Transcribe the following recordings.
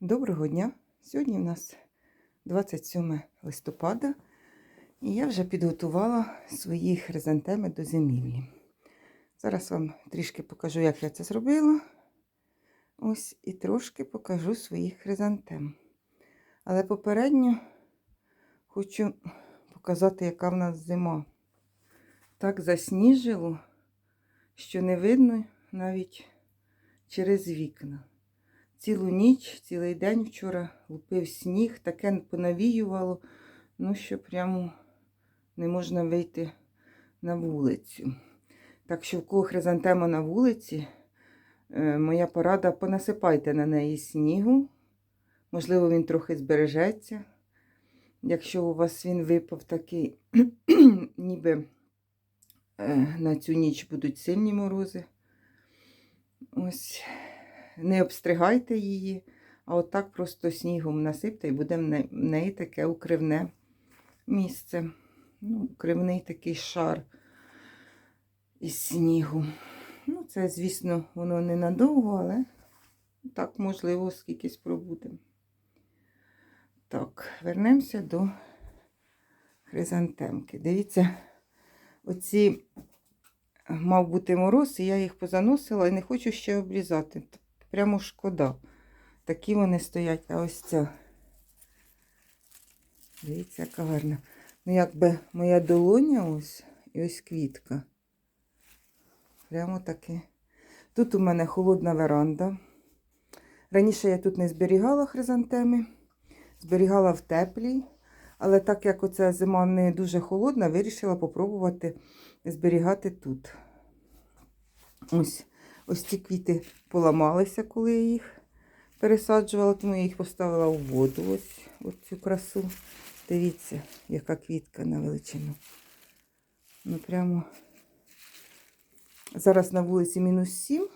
Доброго дня! Сьогодні у нас 27 листопада, і я вже підготувала свої хризантеми до зимівлі. Зараз вам трішки покажу, як я це зробила. Ось і трошки покажу своїх хризантем. Але попередньо хочу показати, яка в нас зима. Так засніжило, що не видно навіть через вікна. Цілу ніч, цілий день вчора лупив сніг, таке понавіювало, ну що прямо не можна вийти на вулицю. Так що в кого хризантема на вулиці, е, моя порада, понасипайте на неї снігу. Можливо, він трохи збережеться. Якщо у вас він випав такий, ніби е, на цю ніч будуть сильні морози. Ось не обстригайте її, а отак просто снігом насипте і буде в неї таке укривне місце. Ну, укривний такий шар із снігу. Ну, це, звісно, воно ненадовго, але так, можливо, скількись пробуде. Так, вернемося до хризантемки. Дивіться, оці мав бути мороз, і я їх позаносила і не хочу ще обрізати. Прямо шкода. Такі вони стоять, а ось ця. Дивіться, яка гарна. Ну, якби моя долоня ось і ось квітка. Прямо таке. Тут у мене холодна веранда. Раніше я тут не зберігала хризантеми, зберігала в теплій. Але так як оця зима не дуже холодна, вирішила попробувати зберігати тут. Ось, ось ці квіти поламалися, коли я їх пересаджувала, тому я їх поставила у воду. Ось, ось цю красу. Дивіться, яка квітка на величину. Ну прямо зараз на вулиці мінус 7,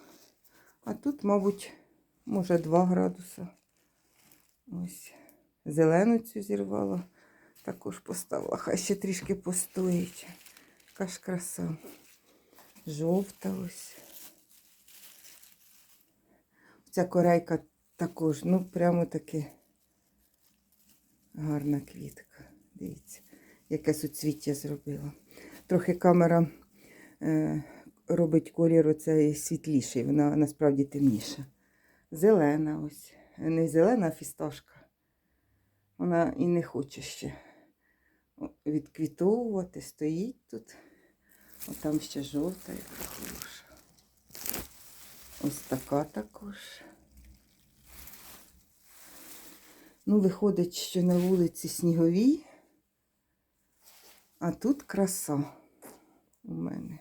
а тут, мабуть, може 2 градуса. Ось зелену цю зірвала. Також поставила. Хай ще трішки постоїть. Яка ж краса. Жовта ось. Ця корейка також, ну, прямо таки гарна квітка. Дивіться, яке суцвіття зробила. Трохи камера е, робить колір оцей світліший, вона насправді темніша. Зелена ось. Не зелена, а фісташка. Вона і не хоче ще відквітовувати, стоїть тут. О, там ще жовта, яка хороша. Ось така також. Ну, виходить, що на вулиці сніговій, а тут краса у мене.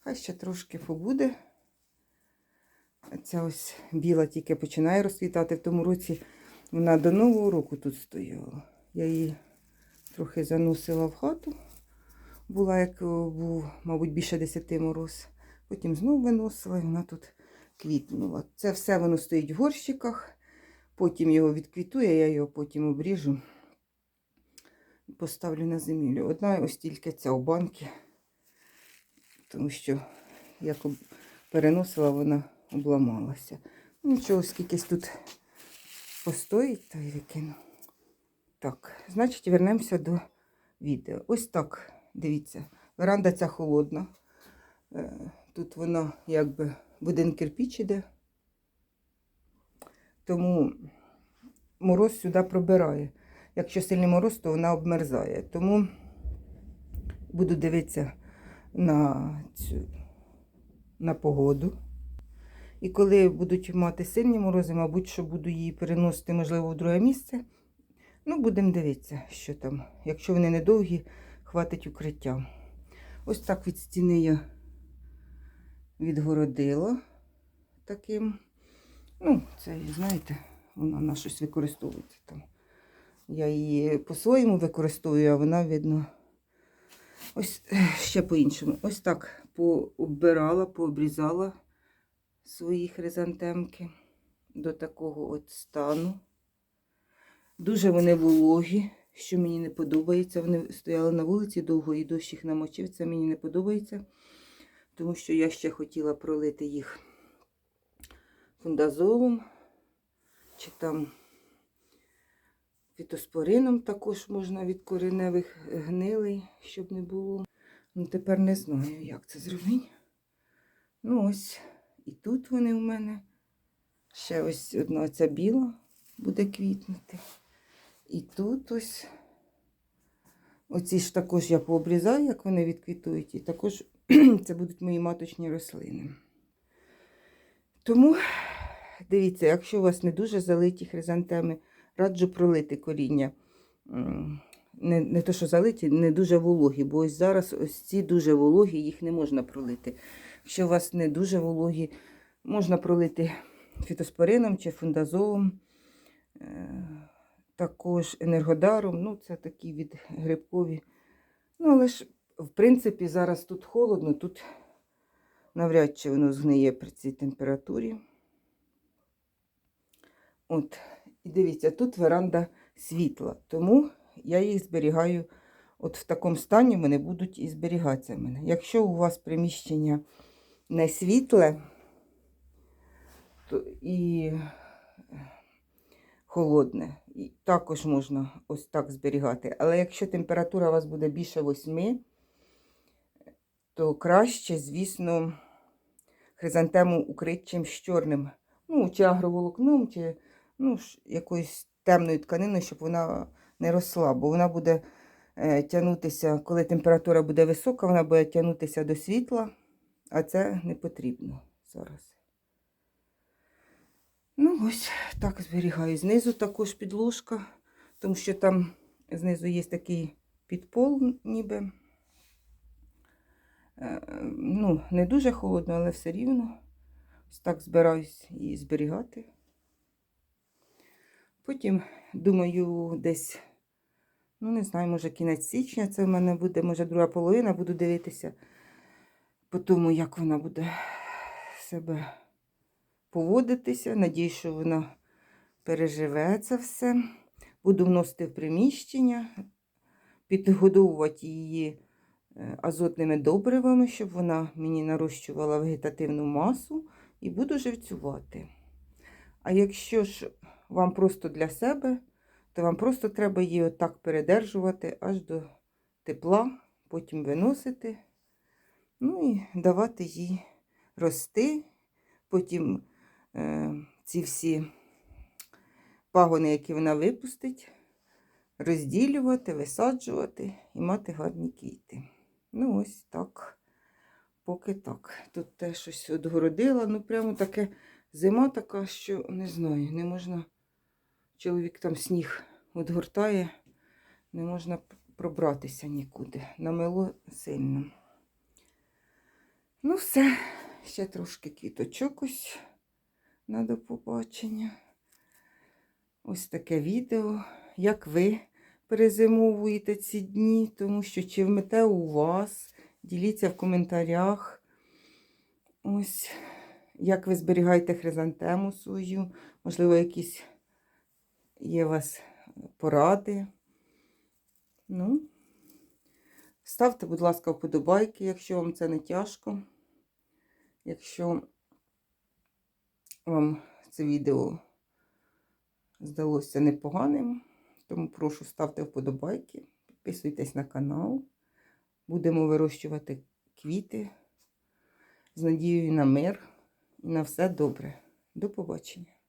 Хай ще трошки побуде. Ця ось біла тільки починає розквітати. В тому році вона до Нового року тут стояла. Я її трохи заносила в хату. Була, як був, мабуть, більше 10 мороз. Потім знову виносила і вона тут квітнула. Це все воно стоїть в горщиках. Потім його відквітує, я його потім обріжу. Поставлю на землю. Одна ось тільки ця у банки, тому що як переносила, вона обламалася. Ну, Нічого, скількись тут постоїть, та й викину. Так, значить, вернемося до відео. Ось так, дивіться, веранда ця холодна. Е, Тут вона якби один кирпіч іде. Тому мороз сюди пробирає. Якщо сильний мороз, то вона обмерзає. Тому буду дивитися на цю на погоду. І коли будуть мати сильні морози, мабуть, що буду її переносити, можливо, в друге місце. Ну, будемо дивитися, що там. Якщо вони недовгі, хватить укриття. Ось так від стіни я відгородила таким. Ну, це, знаєте, вона на щось використовується там. Я її по-своєму використовую, а вона, видно, ось ще по-іншому. Ось так пооббирала, пообрізала свої хризантемки до такого от стану. Дуже вони вологі, що мені не подобається. Вони стояли на вулиці довго і дощ їх намочив. Це мені не подобається, тому що я ще хотіла пролити їх фундазолом чи там фітоспорином також можна від кореневих гнилей, щоб не було. Ну, тепер не знаю, як це зробити. Ну, ось і тут вони у мене. Ще ось одна ця біла буде квітнути. І тут ось. Оці ж також я пообрізаю, як вони відквітують, і також це будуть мої маточні рослини. Тому, дивіться, якщо у вас не дуже залиті хризантеми, раджу пролити коріння. Не, не то, що залиті, не дуже вологі, бо ось зараз ось ці дуже вологі, їх не можна пролити. Якщо у вас не дуже вологі, можна пролити фітоспорином чи фундазолом, е, також енергодаром. Ну, це такі від грибкові. Ну, але ж, в принципі, зараз тут холодно, тут навряд чи воно згниє при цій температурі. От, і дивіться, тут веранда світла, тому я їх зберігаю от в такому стані, вони будуть і зберігатися в мене. Якщо у вас приміщення не світле, то і холодне, також можна ось так зберігати. Але якщо температура у вас буде більше 8, то краще, звісно, хризантему укрити чимсь чорним, ну, чи агроволокном, чи ну, якоюсь темною тканиною, щоб вона не росла, бо вона буде е, тягнутися, коли температура буде висока, вона буде тягнутися до світла, а це не потрібно зараз. Ну, ось так зберігаю. Знизу також підложка, тому що там знизу є такий підпол, ніби. Е, Ну, не дуже холодно, але все рівно. Ось так збираюсь її зберігати. Потім, думаю, десь, ну, не знаю, може кінець січня це в мене буде, може друга половина, буду дивитися по тому, як вона буде себе поводитися. Надіюсь, що вона переживе це все. Буду вносити в приміщення, підгодовувати її е, азотними добривами, щоб вона мені нарощувала вегетативну масу і буду живцювати. А якщо ж вам просто для себе, то вам просто треба її отак передержувати аж до тепла, потім виносити, ну і давати їй рости. Потім ці всі пагони, які вона випустить, розділювати, висаджувати і мати гарні квіти. Ну, ось так, поки так. Тут теж щось відгородила, ну прямо таке зима така, що не знаю, не можна. Чоловік там сніг відгортає, не можна пробратися нікуди. Намело сильно. Ну, все, ще трошки квіточок ось на до побачення. Ось таке відео, як ви перезимовуєте ці дні, тому що чи вмете у вас, діліться в коментарях. Ось, як ви зберігаєте хризантему свою, можливо, якісь є у вас поради. Ну, ставте, будь ласка, вподобайки, якщо вам це не тяжко. Якщо вам це відео здалося непоганим, тому прошу ставте вподобайки, підписуйтесь на канал. Будемо вирощувати квіти з надією на мир і на все добре. До побачення!